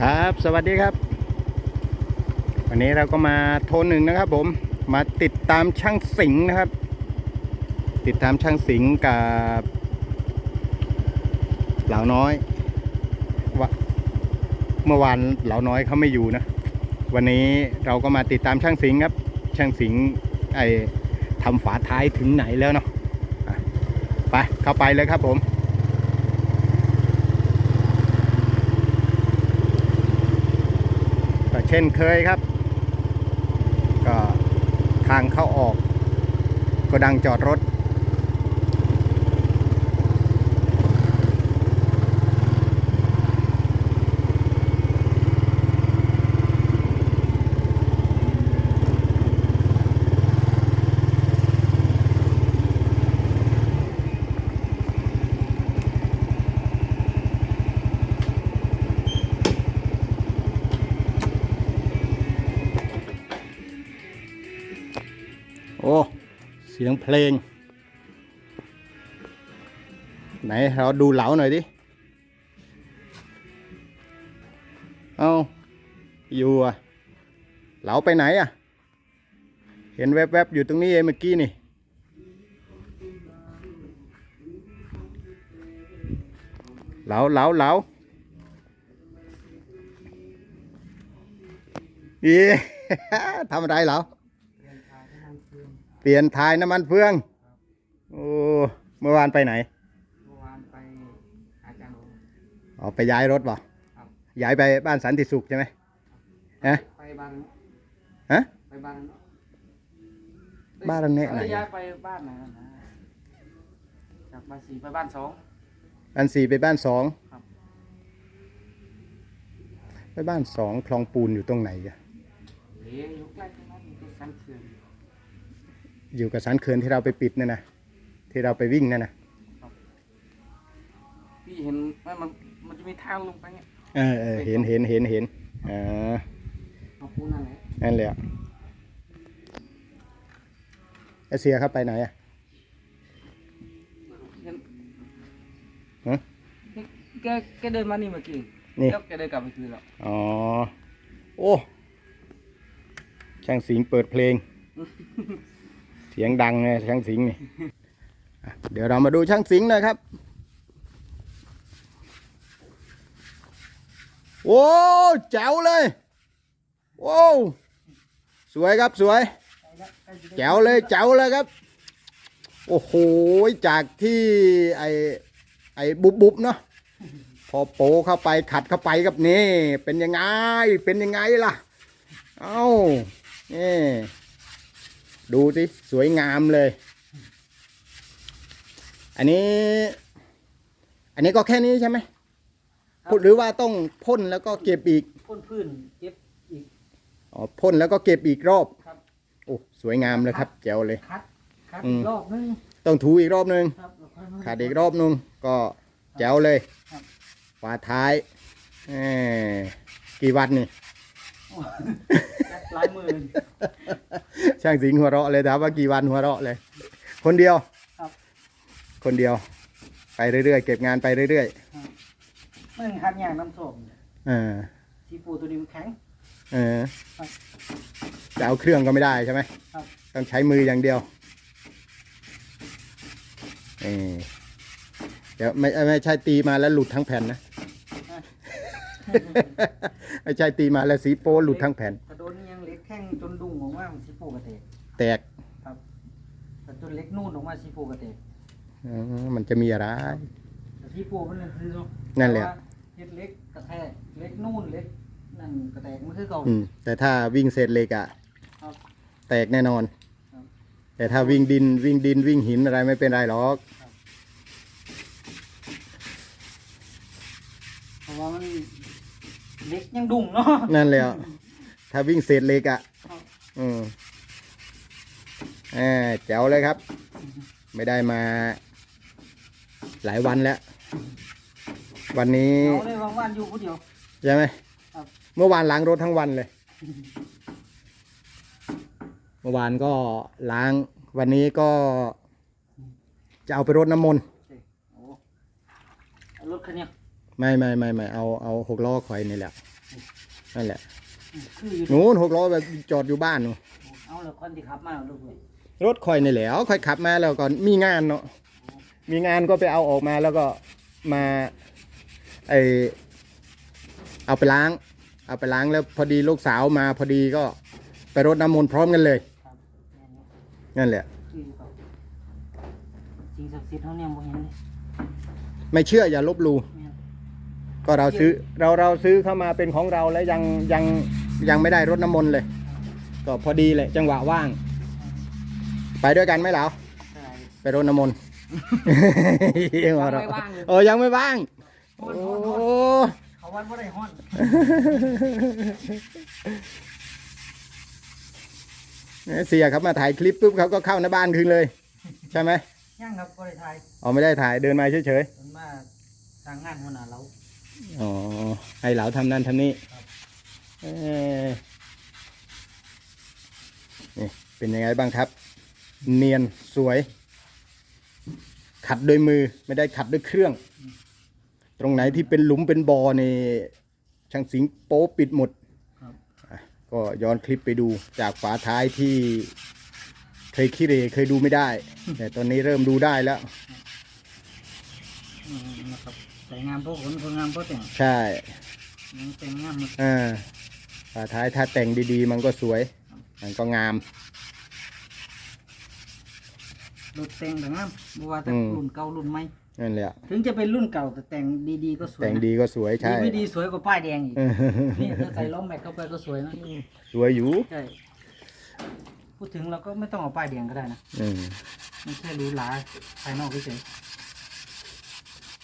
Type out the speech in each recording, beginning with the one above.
ครับ สวัสดีครับ วันนี้เราก็มาโทรหนึ่งนะครับ ผม มาติดตามช่างสิงนะครับ ติดตามช่างสิงกับเหล่าน้อยว่าเมื่อวานเหล่าน้อยเขาไม่อยู่นะ วันนี้เราก็มาติดตามช่างสิงครับ ช่างสิงไอทำฝาท้ายถึงไหนแล้วเนาะไปเข้าไปเลยครับผม ก็เช่นเคยครับ ก็ทางเข้าออกก็ดังจอดรถ สียงเพลง ไหนเราดูเหลาหน่อยดิ เอาอยู่อะ เหลาไปไหนอะ เห็นแวบๆ อยู่ตรงนี้เองเมื่อกี้นี่เหลาเหลาเหลาอีทำอะไรเหลา เปลี่ยนทายน้ำมันเฟือง โอ้ เมื่อวานไปไหน เมื่อวานไปอาจารย์โอ อ๋อไปย้ายรถป่ะครับ ย้ายไปบ้านสันติสุขใช่ไหมฮะ ไปบ้านฮะ ไปบ้านบ้านอันนี้ไหนเอ้ยย้ายไปบ้านไหนนะจากบ้านสี่ไปบ้านสองอันสี่ไปบ้านสองครับ ไปบ้านสองคลองปูนอยู่ตรงไหนอะเลี้ยอยู่ใกล้ตรงนั้นมีตัวสันเขื่อน อยู่กับสันเขื่อนที่เราไปปิดนั่นนะที่เราไปวิ่งนั่นนะพี่เห็นไหมมันมันจะมีทางลงไปเนี่ยเออเออเห็นเห็นเห็นเห็นอ่าเอาปูนั่นแหละนั่นแหละไอเสียเข้าไปไหนอะเห็นฮะแกแกเดินมานี่เมื่อกี้นี่แล้วแกเดินกลับไปคืนแล้วอ๋อโอ้ช่างสิงห์เปิดเพลง เสียงดังเลยช่างสิงนี่เดี๋ยวเรามาดูช่างสิงห์หนะครับ โอ้แจ๋วเลยโอ้สวยครับสวย แจ๋วเลยแจ๋วเลยครับ โอ้โหจากที่ไอไอบุบบุบเนาะพอโปเข้าไปขัดเข้าไปกับนี่ เป็นยังไงเป็นยังไงล่ะ เอ้านี่ ดูสิสวยงามเลย อันนี้ อันนี้ก็แค่นี้ใช่ไหมพูดหรือว่าต้องพ่นแล้วก็เก็บอีกพ่นพื้นเก็บอีกอ๋อพ่นแล้วก็เก็บอีกรอบครับโอ้สวยงามเลยครับแจ๋วเลยคัดคัดอือีมกรอบนึงต้องถูอีกรอบนึงครับแล้วค่อยมาขาดอีกรอบนึงก็แจ๋วเลยครับฝาท้ายเอ้ยกี่วันนี่จัด หลายหมื่น ช่างสิงห์หัวเราะเลยถามว่ากี่วันหัวเราะเลย คนเดียวครับ คนเดียว ไปเรื่อยๆเก็บงานไปเรื่อยมันคัดอย่างน้ำส้มๆเออซีปูตัวนี้มันแข็ง เออครับจะเอาเครื่องก็ไม่ได้ใช่ไหมครับ ต้องใช้มืออย่างเดียวเออเดี๋ยวไม่ไม่ใช่ตีมาแล้วหลุดทั้งแผ่นนะ ไม่ใช่ตีมาแล้วสีโป้หลุดทั้งแผ่น กระโดน นี่ยังเล็กแข้งจนดุ้งออกมามันซีปูกระเตกแตกแต่จนเล็กนู่นออกมาซีปูกระเตกเออมันจะมีอะไร แต่ซีปูมันเลยคือเนาะนั่นแหละต่ว่าเฮ็ดเล็กกระแทกเล็กนู่นเล็กนั่นกระแตกมันคือเก่า อืมแต่ถ้าวิ่งเศษเหล็กอะครับแตกแน่นอน ครับแต่ถ้าวิ่งดินวิ่งดินวิ่งหินอะไรไม่เป็นไรหรอกเพราะว่ามันเล็กยังดุ้งเนาะนั่นแหละ ถ้าวิ่งเศษเหล็กอะครับอืมแหมแจ๋วเลยครับ ไม่ได้มา หลายวันแล้ว วันนี้เอาเลยว่างๆอยู่ผู้เดียว ใช่ไหมครับ เมื่อวานล้างรถทั้งวันเลย เมื่อวานก็ล้าง วันนี้ก็ จะเอาไปรดน้ำมนต์ โอ้เอารถคันเนี้ยไม่ไม่ไม่ไม่เอาเอาหกล้อข่อยนี่แหละอนั่นแหละคืออยู่ นู้นหกล้อแบบจอดอยู่บ้านนูนเอาแล้วคนที่ขับมาลูกเว้ยรถคอยนี่แหล้วคอยขับมาแล้วก่อนมีงานเนาะมีงานก็ไปเอาออกมาแล้วก็มาไอเอาไปล้าง เอาไปล้างแล้วพอดีลูกสาวมาพอดีก็ไปรดน้ำมนต์พร้อมกันเลยครับแม่นอยู่นั่นแหละ คืออยู่กับสิ่งศักดิ์สิทธิ์เขาเนี่ยบ่เห็นเลยไม่เชื่ออย่าลบหลู่แม่นก็เราซื้อเราเราซื้อเข้ามาเป็นของเราแล้วยังยัง ยังไม่ได้รดน้ำมนต์เลย ก็พอดีเลยจังหวะว่าง ไปด้วยกันไหมเหลาเท่าไหร่ไปรดน้ำมนต์ ยังไม่ว่างเลย เออยังไม่ว่างฮ้โอ้อนฮ้อนฮ้อนเขาวันบ่ได้ฮ้อนเสียครับมาถ่ายคลิปปุ๊บเขาก็เข้าในบ้านคืนเลย ใช่ไหมยังครับบ่ได้ทายอ๋อไม่ได้ถ่ายเดินมาเฉยมันมาทางงานหัวหน้าเราๆอ๋อให้เหลาทำนั่นทำนี่ครับเอ้ย นี่เป็นยังไงบ้างครับ เนียนสวย ขัดด้วยมือไม่ได้ขัดด้วยเครื่อง ตรงไหนที่เป็นหลุมเป็นบ่อนี่ช่างสิงโป๊ปิดหมดครับอะก็ย้อนคลิปไปดูจากฝาท้ายที่เคยขี้เหรเคยดูไม่ได้ แต่ตอนนี้เริ่มดูได้แล้วอืมนะครับแต่งามพวกคนคนงามพวกแต่งใช่ยังแต่งงามหมดอ่า ฝาท้ายถ้าแต่งดีๆ มันก็สวย มันก็งาม รถแต่งแต่งงามบ่ว่าแต่อืม รุ่นเก่ารุ่นใหม่นั่นแหละ ถึงจะเป็นรุ่นเก่าแต่แต่งดีๆก็สวยแต่งนะดีก็สวยใช่ ดีไม่ดีสวยกว่าป้ายแดงอีกเออนี่ถ้าใส่ล้อแม็กเข้าไปก็สวยนะสวยอยู่ใช่พูดถึงเราก็ไม่ต้องเอาป้ายแดงก็ได้นะอืมไม่ใช่หรูหราภายนอกเฉย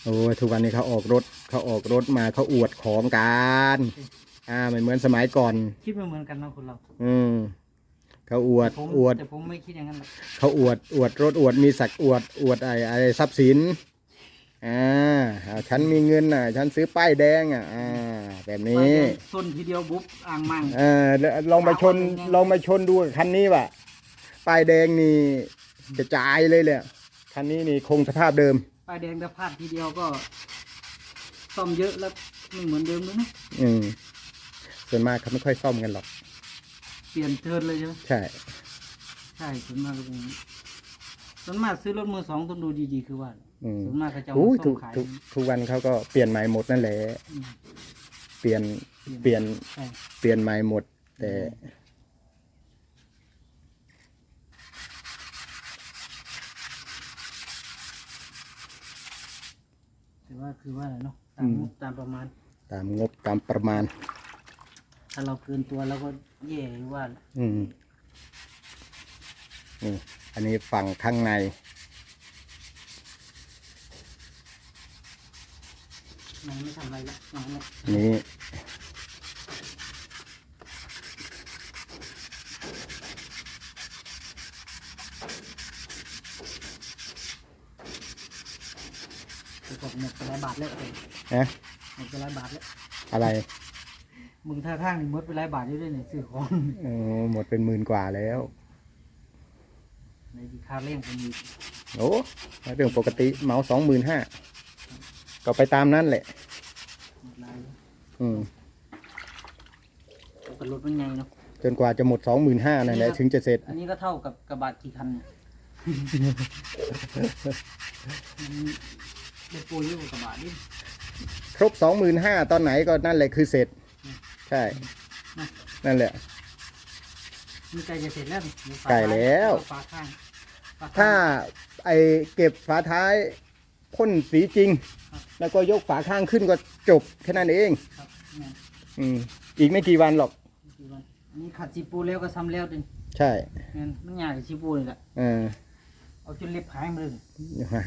โอ้ยทุกวันนี้เขาออกรถ เขาออกรถมาเขาอวดของกัน อ่าไม่เหมือนสมัยก่อนๆคิดไม่เหมือนกันเนาะคนเราอืมเขาอวดผมอวด แต่ผมไม่คิดอย่างนั้นหรอกเขาอวดอวดรถอวดมีศักดิ์อวดอวดไอ้ไอ้ทรัพย์สินอ่าอ่าฉันมีเงินอะ ฉันซื้อป้ายแดงอะอ่าแบบนี้ส้นทีเดียวบุ๊บอ่างมั่ง เออแล้วลองมาชนลองมาชนดูกับคันนี้ว่ะป้ายแดงนี่จะจ่ายเลยเลยคันนี้นี่คงสภาพเดิม ป้ายแดงถ้าพลาดทีเดียวก็ซ่อมเยอะแล้วไม่เหมือนเดิมเลยนะอืม ส่วนมากเขาไม่ค่อยซ่อมกันหรอก เปลี่ยนเทิร์นเลยใช่ไหมใช่ ใช่ส่วนมากก็เป็นอย่างนี้ส่วนมากซื้อรถมือสองต้องดูดีๆคือว่าอืม ส่วนมากก็จะเอาอุ้ยมาทุส่กงขายทุกทุกวันเขาก็เปลี่ยนใหม่หมดนั่นแหละ อืมเปลี่ยนเปลี่ยนใช่เปลี่ยนใหม่หมด แต่แต่ว่าคือว่าอะไรเนาะตามงบตามประมาณตามงบตามประมาณ ถ้าเราเกินตัวเราก็แย่อยู่ว่าอืมนี่ อันนี้ฝั่งข้างในมันไม่ทำอะไรละมันละนี้คือบอกหมดไปหลายบาทแล้วเองนะหมดไปหลายบาทแล้วอะไร มึงท่าทางนี่หมดไปหลายบาทอยู่ด้วยเนี่ยซื้อของเออหมดเป็นหมื่นกว่าแล้ว ในที่ค่าเร่งก็มีโอ้เรื่องปกติเหมาสองหมื่นห้าก็ไปตามนั้นแหละ หมดหลายอืม แต่รถมันใหญ่เนาะ จนกว่าจะหมดสองหมื่นห้านั่นแหละถึงจะเสร็จ อันนี้ก็เท่ากับกระบะกี่คันเนี่ย มันได้ปูเยอะกว่ากระบะดิครบสองหมื่นห้าตอนไหนก็นั่นแหละคือเสร็จ ใช่นั่นแหละมีใจจะเสร็จแล้วนี่มีฝาใกล้แล้ว ฝาข้างฝข้ง ถ้าไอเก็บฝาท้ายพ่นสีจริง ครับ แล้วก็ยกฝาข้างขึ้นก็จบแค่นั้นเองครับเนี่ยอืมอีกไม่กี่วันหรอกกี่วันอันนี้ขัดซีปูแล้วก็ซ้ำแล้วดิใช่เนี่ยมันยากกับซีปูนี่แหละเออเอาจนเล็บหายมาเลย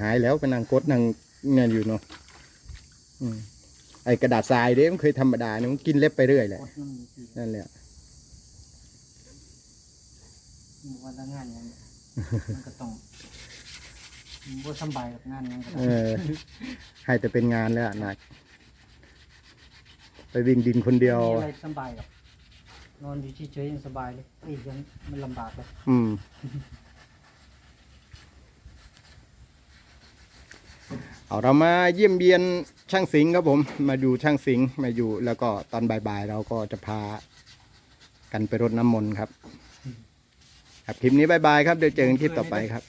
หายแล้วเป็นนางกดนางเงินอยู่เนาะอืม ไอกระดาษทรายเด้มันเคยธรรมดาเนี่ยมันกินเล็บไปเรื่อยแหละกดมันมีทีนั่นแหละมันวันละงานอย่างเงี้ยมันก็ต้องมันบ่สำบายกับงานอยังก็เอได้อให้แต่เป็นงานแล้วอะหนักไปวิ่งดินคนเดียวมีอะไรสำบายกับนอนอยู่เฉยๆยังสบายเลยเอ้ยยังมันลำบากเลยอืม เอาเรามาเยี่ยมเยียนช่างสิงห์ครับผม มาดูช่างสิงห์มาอยู่แล้วก็ตอนบ่ายๆเราก็จะพากันไปรดน้ำมนต์ครับ ครับคลิปนี้บายบายครับเดี๋ยวเจอกันคลิปต่อไปครับ